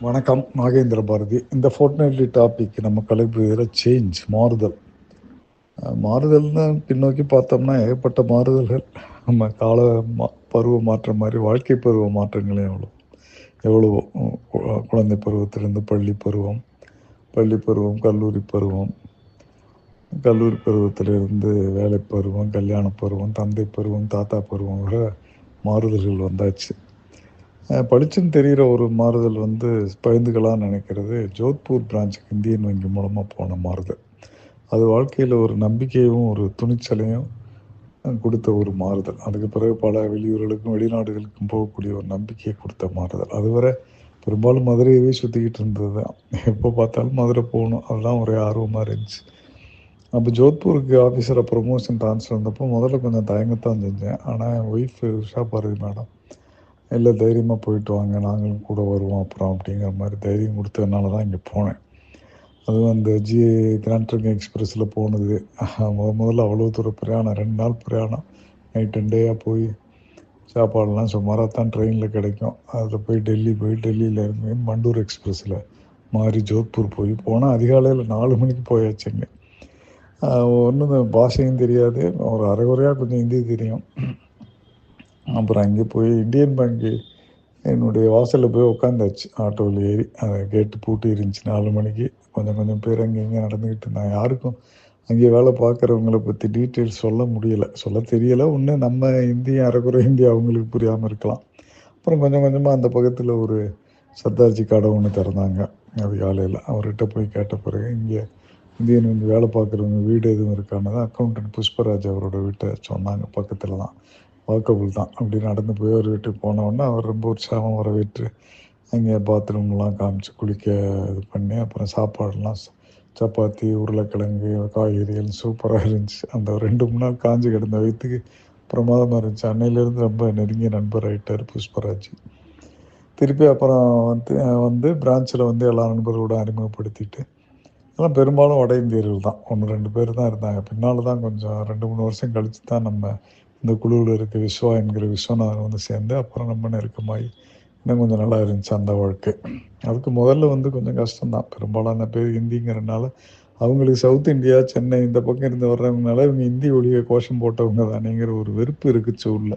வணக்கம் நாகேந்திர பாரதி. இந்த ஃபோர்ட்நைட்லி டாபிக் நம்ம கலைப்பதில் சேஞ்ச் மாறுதல். மாறுதல்னு பின்னோக்கி பார்த்தோம்னா ஏகப்பட்ட மாறுதல்கள். நம்ம கால மா பருவ மாற்றம் மாதிரி வாழ்க்கை பருவ மாற்றங்களே எவ்வளோ எவ்வளவோ கு- குழந்தை பருவத்திலிருந்து பள்ளி பருவம் பள்ளி பருவம் கல்லூரி பருவம் கல்லூரி பருவத்திலிருந்து வேலை பருவம் கல்யாண பருவம் தந்தை பருவம் தாத்தா பருவம் மாறுதல்கள் வந்தாச்சு. பளிச்சுன்னு தெரிகிற ஒரு மாறுதல் வந்து பகிர்ந்துக்கலாம்னு நினைக்கிறது. ஜோத்பூர் பிரான்ச்சுக்கு இந்தியன் வங்கி மூலமாக போன மாறுதல். அது வாழ்க்கையில் ஒரு நம்பிக்கையும் ஒரு துணிச்சலையும் கொடுத்த ஒரு மாறுதல். அதுக்கு பிறகு பல வெளியூர்களுக்கும் வெளிநாடுகளுக்கும் போகக்கூடிய ஒரு நம்பிக்கையை கொடுத்த மாறுதல். அதுவரை பெரும்பாலும் மதுரையவே சுற்றிக்கிட்டு இருந்தது தான். எப்போ பார்த்தாலும் மதுரை போகணும். அதுதான் ஒரே ஆர்வமாக இருந்துச்சு. அப்போ ஜோத்பூருக்கு ஆஃபீஸரை ப்ரொமோஷன் ட்ரான்ஸ்ஃபர் வந்தப்போ முதல்ல கொஞ்சம் தயங்கத்தான் செஞ்சேன். ஆனால் என் ஒய்ஃப் உஷா பாரதி மேடம் இல்லை தைரியமாக போயிட்டு வாங்க நாங்களும் கூட வருவோம் அப்புறம் அப்படிங்கிற மாதிரி தைரியம் கொடுத்ததுனால தான் இங்கே போனேன். அதுவும் அந்த ஜி கிராண்ட் எக்ஸ்பிரஸில் போனது. முத முதல்ல அவ்வளோ தூரம் பிரயாணம் ரெண்டு நாள் பிரயாணம். நைட் அண்ட் டேயாக போய் சாப்பாடெல்லாம் சுமாராக தான் ட்ரெயினில் கிடைக்கும். அதில் போய் டெல்லி போய் டெல்லியில் இருந்து மண்டூர் எக்ஸ்பிரஸில் மாறி ஜோத்பூர் போய் போனால் அதிகாலையில் நாலு மணிக்கு போயாச்சுங்க ஒன்றும் பாஷையும் தெரியாது. ஒரு அரைகுறையாக கொஞ்சம் ஹிந்தி தெரியும். அப்புறம் அங்கே போய் இந்தியன் பேங்க்கு என்னுடைய வாசலில் போய் உட்காந்தாச்சு ஆட்டோவில் ஏறி அதை கேட்டு பூட்டி இருந்துச்சு. நாலு மணிக்கு கொஞ்சம் கொஞ்சம் பேர் அங்கே இங்கே நடந்துக்கிட்டு நான் யாருக்கும் அங்கே வேலை பார்க்குறவங்கள பற்றி டீட்டெயில்ஸ் சொல்ல முடியலை. சொல்ல தெரியலை. ஒன்று நம்ம இந்திய அரைக்குறை இந்தியா அவங்களுக்கு புரியாமல் இருக்கலாம். அப்புறம் கொஞ்சம் கொஞ்சமாக அந்த பக்கத்தில் ஒரு சர்தார்ஜி கடை ஒன்று திறந்தாங்க. அது காலையில் அவர்கிட்ட போய் கேட்ட பிறகு இங்கே இந்தியன் வந்து வேலை பார்க்குறவங்க வீடு எதுவும் இருக்கானது அக்கௌண்டன்ட் புஷ்பராஜ் அவரோட வீட்டை சொன்னாங்க பக்கத்தில் தான் வாக்கபுள் தான். அப்படி நடந்து போய் அவர் வீட்டுக்கு போனோடனே அவர் ரொம்ப உற்சாகம் வரவேற்று அங்கே பாத்ரூம்லாம் காமிச்சு குளிக்க இது பண்ணி அப்புறம் சாப்பாடுலாம் சப்பாத்தி உருளைக்கிழங்கு காய்கறிகள் சூப்பராக இருந்துச்சு. அந்த ரெண்டு மூணு நாள் காஞ்சி கிடந்த வயிற்றுக்கு பிரமாதமாக இருந்துச்சு. அன்னையிலேருந்து ரொம்ப நெருங்கிய நண்பர் ஆகிட்டார் புஷ்பராஜ். திருப்பி அப்புறம் வந்து வந்து பிரான்ச்சில் வந்து எல்லா நண்பர்களோட அறிமுகப்படுத்திட்டு எல்லாம் பெரும்பாலும் வட இந்தியர்கள் தான். ஒன்று ரெண்டு பேர் தான் இருந்தாங்க. பின்னால் தான் கொஞ்சம் ரெண்டு மூணு வருஷம் கழித்து தான் நம்ம இந்த குழுவில் இருக்க விஸ்வா என்கிற விஸ்வநாதன் வந்து சேர்ந்து அப்புறம் ரொம்ப நெருக்கமாகி இன்னும் கொஞ்சம் நல்லா இருந்துச்சு அந்த வாழ்க்கை. அதுக்கு முதல்ல வந்து கொஞ்சம் கஷ்டம்தான். பெரும்பாலான பேர் ஹிந்திங்கிறனால அவங்களுக்கு சவுத் இந்தியா சென்னை இந்த பக்கம் இருந்து வர்றவங்கனால இவங்க ஹிந்தி ஒழிய கோஷம் போட்டவங்க தானேங்கிற ஒரு வெறுப்பு இருக்குச்சு உள்ள.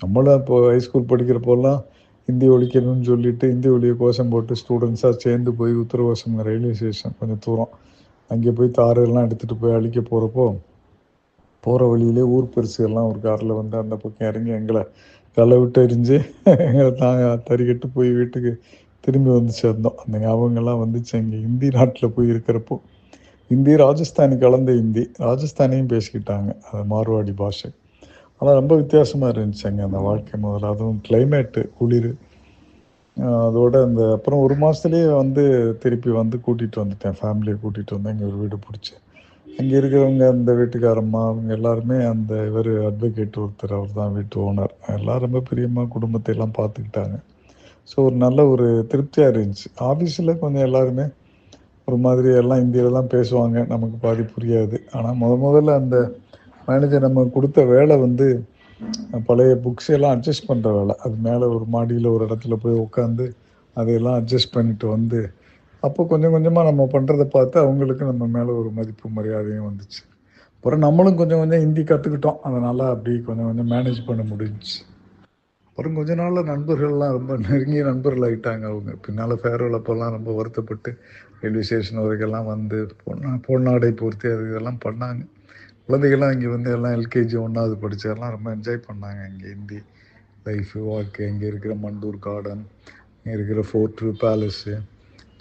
நம்மளும் இப்போ ஹைஸ்கூல் படிக்கிறப்போல்லாம் ஹிந்தி ஒழிக்கணும்னு சொல்லிட்டு ஹிந்தி ஒழிய கோஷம் போட்டு ஸ்டூடெண்ட்ஸாக சேர்ந்து போய் உத்தரவாசம் ரயில்வே ஸ்டேஷன் கொஞ்சம் தூரம். அங்கே போய் தாரெல்லாம் எடுத்துகிட்டு போய் அழிக்க போகிறப்போ போகிற வழியிலே ஊர் பெருசுகள்லாம் ஒரு காரில் வந்து அந்த பக்கம் இறங்கி எங்களை களை விட்டு எரிஞ்சு எங்களை நாங்கள் தறிக்கட்டு போய் வீட்டுக்கு திரும்பி வந்து சேர்ந்தோம். அந்த ஞாபகங்கள்லாம் வந்துச்சு. இங்கே இந்தி நாட்டில் போய் இருக்கிறப்போ ஹிந்தி ராஜஸ்தானி கலந்த ஹிந்தி ராஜஸ்தானியும் பேசிக்கிட்டாங்க. அது மார்வாடி பாஷை. ஆனால் ரொம்ப வித்தியாசமாக இருந்துச்சு அங்கே அந்த வாழ்க்கை முதல்ல. அதுவும் கிளைமேட்டு குளிர் அதோட அந்த அப்புறம் ஒரு மாதத்துலேயே வந்து திருப்பி வந்து கூட்டிகிட்டு வந்துட்டேன். ஃபேமிலியை கூட்டிகிட்டு வந்து இங்கே ஒரு வீடு பிடிச்சி. இங்கே இருக்கிறவங்க அந்த வீட்டுக்காரம்மா அவங்க எல்லாருமே அந்த இவர் அட்வொகேட் ஒருத்தர் அவர் தான் வீட்டு ஓனர் எல்லாம் ரொம்ப பிரியமாக குடும்பத்தை எல்லாம் பார்த்துக்கிட்டாங்க ஸோ ஒரு நல்ல ஒரு திருப்தியாக இருந்துச்சு. ஆஃபீஸில் கொஞ்சம் எல்லாருமே ஒரு மாதிரி எல்லாம் ஹிந்தியில தான் பேசுவாங்க. நமக்கு பாதி புரியாது. ஆனால் முத முதல்ல அந்த மேனேஜர் நம்ம கொடுத்த வேலை வந்து பழைய புக்ஸ் எல்லாம் அட்ஜஸ்ட் பண்ணுற வேலை. அது மேலே ஒரு மாடியில் ஒரு இடத்துல போய் உட்காந்து அதையெல்லாம் அட்ஜஸ்ட் பண்ணிட்டு வந்து அப்போ கொஞ்சம் கொஞ்சமாக நம்ம பண்ணுறதை பார்த்து அவங்களுக்கு நம்ம மேலே ஒரு மதிப்பு மரியாதையும் வந்துச்சு. அப்புறம் நம்மளும் கொஞ்சம் கொஞ்சம் ஹிந்தி கற்றுக்கிட்டோம் அதனால் அப்படி கொஞ்சம் கொஞ்சம் மேனேஜ் பண்ண முடிஞ்சுச்சு. அப்புறம் கொஞ்ச நாளில் நண்பர்கள்லாம் ரொம்ப நெருங்கிய நண்பர்கள் ஆகிட்டாங்க அவங்க. பின்னால் ஃபேர்வெல் அப்போல்லாம் ரொம்ப வருத்தப்பட்டு ரயில்வே ஸ்டேஷன் வரைக்கெல்லாம் வந்து பொண்ணா பொண்ணாடை பூர்த்தி அது இதெல்லாம் பண்ணாங்க. குழந்தைகள்லாம் இங்கே வந்து எல்லாம் எல்கேஜி ஒன்றாவது படித்ததெல்லாம் ரொம்ப என்ஜாய் பண்ணாங்க. இங்கே ஹிந்தி லைஃபு வாக்கு இங்கே இருக்கிற மண்டூர் கார்டன் இங்கே இருக்கிற ஃபோர்ட்டு பேலஸு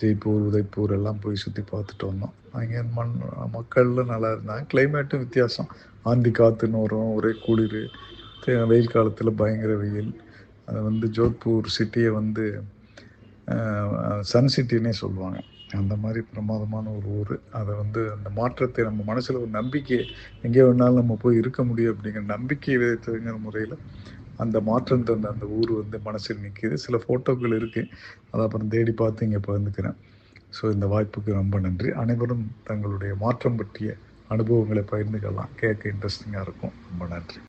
ஜெய்ப்பூர் உதய்பூர் எல்லாம் போய் சுற்றி பார்த்துட்டு வந்தோம். அங்கே மண் மக்கள்லாம் நல்லா இருந்தாங்க. கிளைமேட்டும் வித்தியாசம். ஆந்தி காற்றுன்னு வரும் ஒரே குளிர். வெயில் காலத்தில் பயங்கர வெயில். அது வந்து ஜோத்பூர் சிட்டியை வந்து சன் சிட்டினே சொல்லுவாங்க. அந்த மாதிரி பிரமாதமான ஒரு ஊர். அதை வந்து அந்த மாற்றத்தை நம்ம மனசில் ஒரு நம்பிக்கை எங்கே வேணாலும் நம்ம போய் இருக்க முடியும் அப்படிங்கிற நம்பிக்கை விதத்துங்கிற முறையில் அந்த மாற்றம் தந்த அந்த ஊர் வந்து மனசில் நிற்கிது. சில ஃபோட்டோக்கள் இருக்குது அதை அப்புறம் தேடி பார்த்து இங்கே பகிர்ந்துக்கிறேன். ஸோ இந்த வாய்ப்புக்கு ரொம்ப நன்றி. அனைவரும் தங்களுடைய மாற்றம் பற்றிய அனுபவங்களை பகிர்ந்துக்கலாம் கேட்க இன்ட்ரெஸ்டிங்காக இருக்கும். ரொம்ப நன்றி.